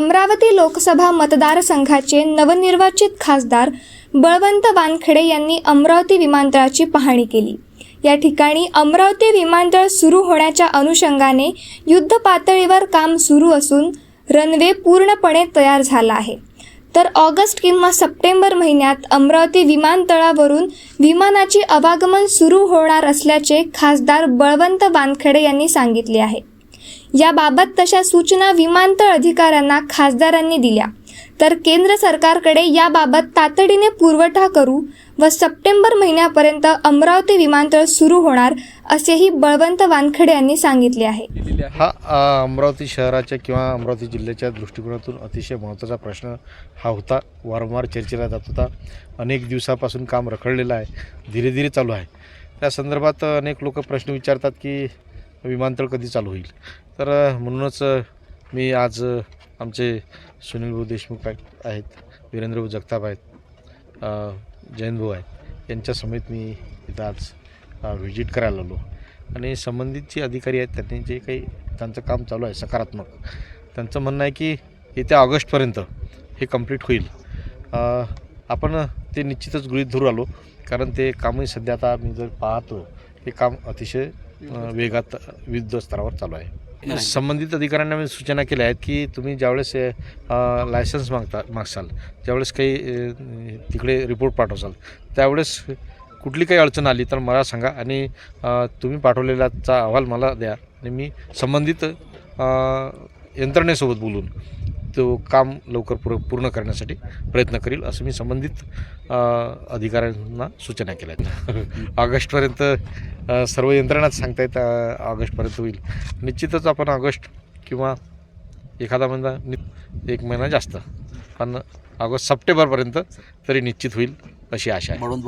अमरावती लोकसभा मतदारसंघाचे नवनिर्वाचित खासदार बळवंत वानखेडे यांनी अमरावती विमानतळाची पाहणी केली. या ठिकाणी अमरावती विमानतळ सुरू होण्याच्या अनुषंगाने युद्ध पातळीवर काम सुरू असून रनवे पूर्णपणे तयार झाला आहे. तर ऑगस्ट किंवा सप्टेंबर महिन्यात अमरावती विमानतळावरून विमानाची आवागमन सुरू होणार असल्याचे खासदार बळवंत वानखेडे यांनी सांगितले आहे. याबाबत तशा सूचना विमानतळ अधिकाऱ्यांना खासदारांनी दिल्या. तर केंद्र सरकारकडे याबाबत तातडीने पुरवठा करू व सप्टेंबर महिन्यापर्यंत अमरावती विमानतळ सुरू होणार असेही बळवंत वानखेडे यांनी सांगितले आहे. हा अमरावती शहराच्या किंवा अमरावती जिल्ह्याच्या दृष्टिकोनातून अतिशय महत्त्वाचा प्रश्न हा होता. वारंवार चर्चेला जात होता. अनेक दिवसापासून काम रखडलेलं आहे. धीरे धीरे चालू आहे. त्या संदर्भात अनेक लोक प्रश्न विचारतात की विमानतळ कधी चालू होईल? तर म्हणूनच मी आज आमचे सुनील भाऊ देशमुख आहेत- वीरेंद्रभाऊ जगताप आहेत जयंतभाऊ भाऊ आहेत यांच्या समेत मी इथं आज व्हिजिट करायला आलो. आणि संबंधित जे अधिकारी आहेत त्यांनी जे काही त्यांचं काम चालू आहे सकारात्मक. त्यांचं म्हणणं आहे की येत्या ऑगस्टपर्यंत हे कंप्लीट होईल. आपण ते निश्चितच गृहीत धरू आलो. कारण ते कामही सध्या आता मी जर पाहतो हे काम अतिशय वेगात विविध स्तरावर चालू आहे. संबंधित अधिकाऱ्यांना मी सूचना केल्या आहेत की तुम्ही ज्यावेळेस लायसन्स मागता मागसाल ज्यावेळेस काही तिकडे रिपोर्ट पाठवसाल त्यावेळेस कुठली काही अडचण आली तर मला सांगा आणि तुम्ही पाठवलेलाचा अहवाल मला द्या आणि मी संबंधित यंत्रणेसोबत बोलून तो काम लवकर पूर पूर्ण करण्यासाठी प्रयत्न करील असं मी संबंधित अधिकाऱ्यांना सूचना केल्या आहेत. ऑगस्टपर्यंत सर्व यंत्रणाच सांगतायत अ, ऑगस्टपर्यंत होईल. निश्चितच आपण ऑगस्ट किंवा एखादा महिना नि- एक महिना जास्त पण ऑगस्ट सप्टेंबरपर्यंत तरी निश्चित होईल अशी आशा आहे. म्हणून